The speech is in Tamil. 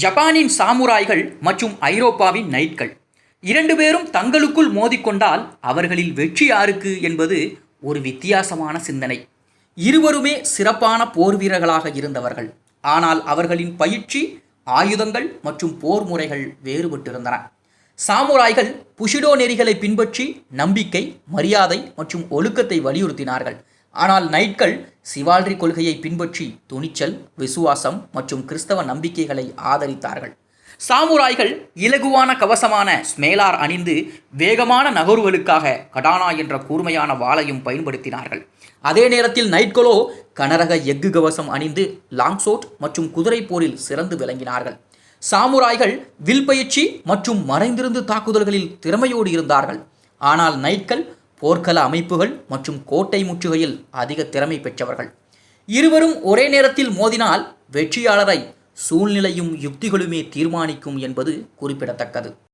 ஜப்பானின் சாமுராய்கள் மற்றும் ஐரோப்பாவின் நைட்கள் இரண்டு பேரும் தங்களுக்குள் மோதிக்கொண்டால் அவர்களில் வெற்றி யாருக்கு என்பது ஒரு வித்தியாசமான சிந்தனை. இருவருமே சிறப்பான போர் வீரர்களாக இருந்தவர்கள். ஆனால் அவர்களின் பயிற்சி ஆயுதங்கள் மற்றும் போர் முறைகள் வேறுபட்டிருந்தன. சாமுராய்கள் புஷிடோ நெறிகளை பின்பற்றி நம்பிக்கை மரியாதை மற்றும் ஒழுக்கத்தை வலியுறுத்தினார்கள். ஆனால் நைட்கள் சிவால்ரி கொள்கையை பின்பற்றி துணிச்சல் விசுவாசம் மற்றும் கிறிஸ்தவ நம்பிக்கைகளை ஆதரித்தார்கள். சாமுராய்கள் இலகுவான கவசமான ஸ்மேலார் அணிந்து வேகமான நகர்வுகளுக்காக கடானா என்ற கூர்மையான வாளையும் பயன்படுத்தினார்கள். அதே நேரத்தில் நைட்களோ கனரக எஃகு கவசம் அணிந்து லாங்சோட் மற்றும் குதிரை போரில் சிறந்து விளங்கினார்கள். சாமுராய்கள் வில் பயிற்சி மற்றும் மறைந்திருந்து தாக்குதல்களில் திறமையோடு இருந்தார்கள். ஆனால் நைட்கள் போர்க்கள அமைப்புகள் மற்றும் கோட்டை முற்றுகையில் அதிக திறமை பெற்றவர்கள். இருவரும் ஒரே நேரத்தில் மோதினால் வெற்றியாளரை சூழ்நிலையும் யுக்திகளுமே தீர்மானிக்கும் என்பது குறிப்பிடத்தக்கது.